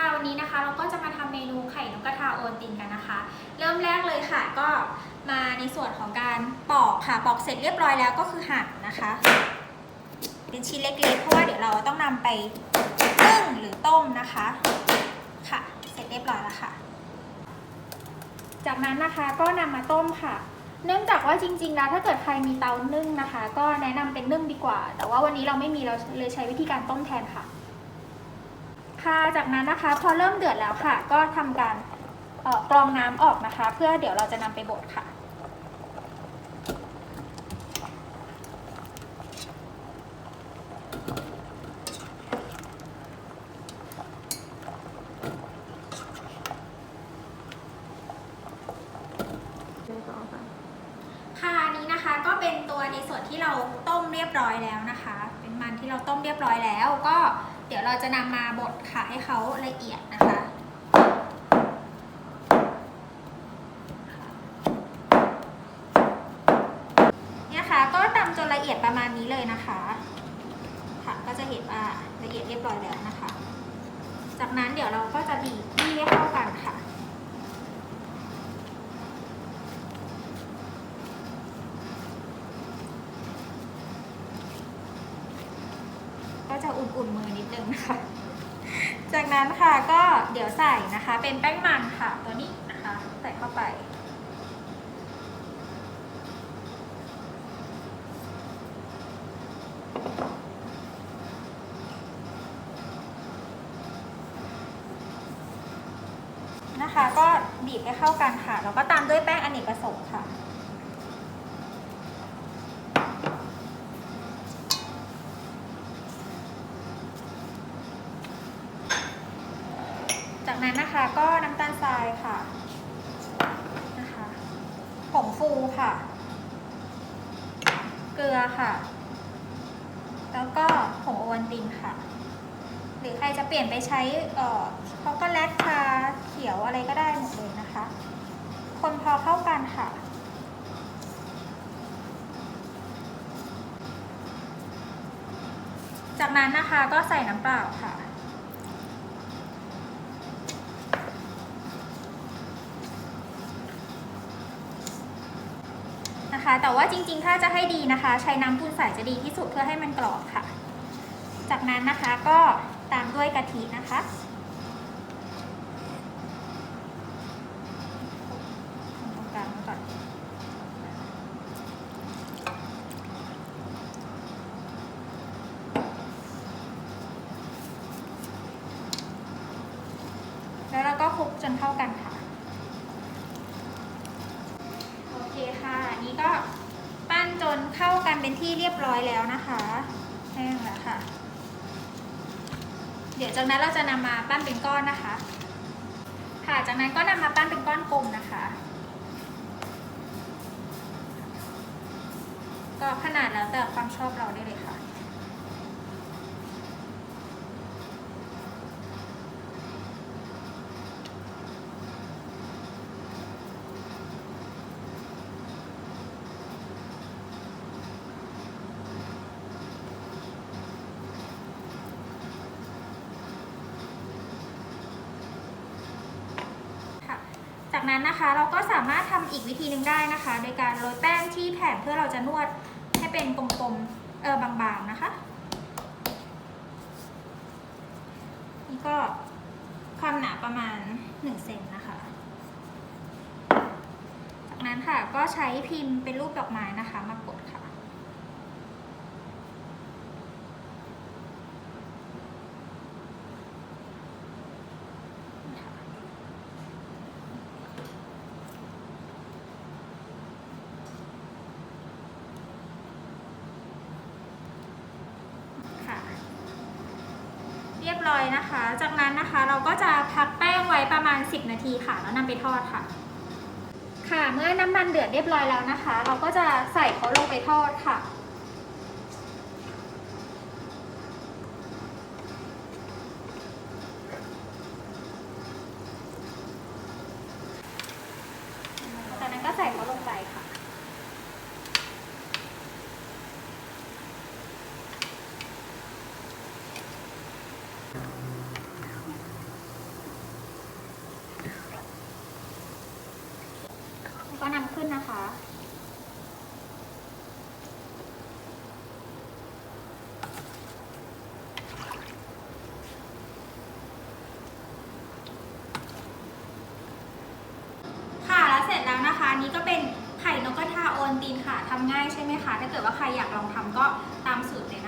ค่ะวันนี้นะคะ เราก็จะมาทำเมนูไข่นกกระทาโอนตินกันนะคะ เริ่มแรกเลยค่ะก็มาในส่วนของการปอกค่ะปอกเสร็จเรียบร้อยแล้วก็คือหั่นนะคะ เป็นชิ้นเล็กๆเพราะว่าเดี๋ยวเราต้องนำไปนึ่งหรือต้มนะคะค่ะ เสร็จเรียบร้อยแล้วค่ะ จากนั้นนะคะก็นำมาต้มค่ะ เนื่องจากว่าจริงๆแล้วถ้าเกิดใครมีเตานึ่งนะคะ ก็แนะนำเป็นนึ่งดีกว่า แต่ว่าวันนี้เราไม่มีเราเลยใช้วิธีการต้มแทนค่ะ ค่ะจากนั้นนะคะพอเริ่มเดือดแล้วค่ะ ก็ทำการกรองน้ำออกนะคะ เพื่อเดี๋ยวเราจะนำไปบดค่ะค่ะนี้นะคะก็เป็นตัวในส่วนที่เราต้มเรียบร้อยแล้วนะคะ เป็นมันที่เราต้มเรียบร้อยแล้วก็ ยวเราจะนำมาบดค่ะให้เขาละเอียดนะคะเนี่ยค่ะก็ตำจนละเอียดประมาณนี้เลยนะคะค่ะก็จะเห็นว่าละเอียดเรียบร้อยแล้วนะคะ จากนั้นเดี๋ยวเราก็จะบีบที่ให้เข้ากันค่ะ จะอุ่นๆมือนิดนึงนะคะจากนั้นค่ะก็เดี๋ยวใส่นะคะ เป็นแป้งมันค่ะตัวนี้นะคะ ใส่เข้าไป นะคะก็บีบให้เข้ากันค่ะ แล้วก็ตามด้วยแป้งอเนกประสงค์ค่ะ จาก นั้นนะคะก็น้ำตาลทรายค่ะนะคะผงฟูค่ะ เกลือค่ะ แล้วก็ผงโอวัลตินค่ะ หรือใครจะเปลี่ยนไปใช้เอ่อช็อกโกแลตค่ะเขียวอะไรก็ได้หมดเลยนะคะ คนพอเข้ากันค่ะจากนั้นนะคะก็ใส่น้ำเปล่าค่ะ นะคะ แต่ว่าจริงๆ ถ้าจะให้ดีนะคะ ใช้น้ำปูนใสจะดีที่สุดเพื่อให้มันกรอบค่ะ จากนั้นนะคะก็ตามด้วยกะทินะคะ ตรงกลางก่อนแล้วเราก็คลุกจนเข้ากันค่ะ โอเคค่ะ อันนี้ ก็ปั้นจนเข้ากันเป็นที่เรียบร้อยแล้วนะคะแห้งแล้วค่ะ เดี๋ยวจากนั้นเราจะนำมาปั้นเป็นก้อนนะคะ ค่ะจากนั้นก็นำมาปั้นเป็นก้อนกลมนะคะ ก็ขนาดแล้วแต่ความชอบเราได้เลยค่ะค่ะ จากนั้นนะคะเราก็สามารถทำอีกวิธีหนึ่งได้นะคะ โดยการโรยแป้งที่แผ่นเพื่อเราจะนวดให้เป็นกลมๆเออบางๆนะคะ นี่ก็ความหนาประมาณ1เซนนะคะจากนั้นค่ะก็ใช้พิมพ์เป็นรูปดอกไม้นะคะมากดค่ะ เร้อยนะคะ จากนั้นนะคะเราก็จะพักแป้งไว้ประมาณ 10 นาทีค่ะ แล้วนำไปทอดค่ะ ค่ะ เมื่อน้ำมันเดือดเรียบร้อยแล้วนะคะ เราก็จะใส่เขาลงไปทอดค่ะ จากนั้นก็ใส่เขาลงไปค่ะ ก็นำขึ้นนะคะ ค่ะแล้วเสร็จแล้วนะคะ นี้ก็เป็นไข่นกกระทาโอนตีนค่ะทำง่ายใช่ไหมคะ ถ้าเกิดว่าใครอยากลองทำก็ตามสูตรเลย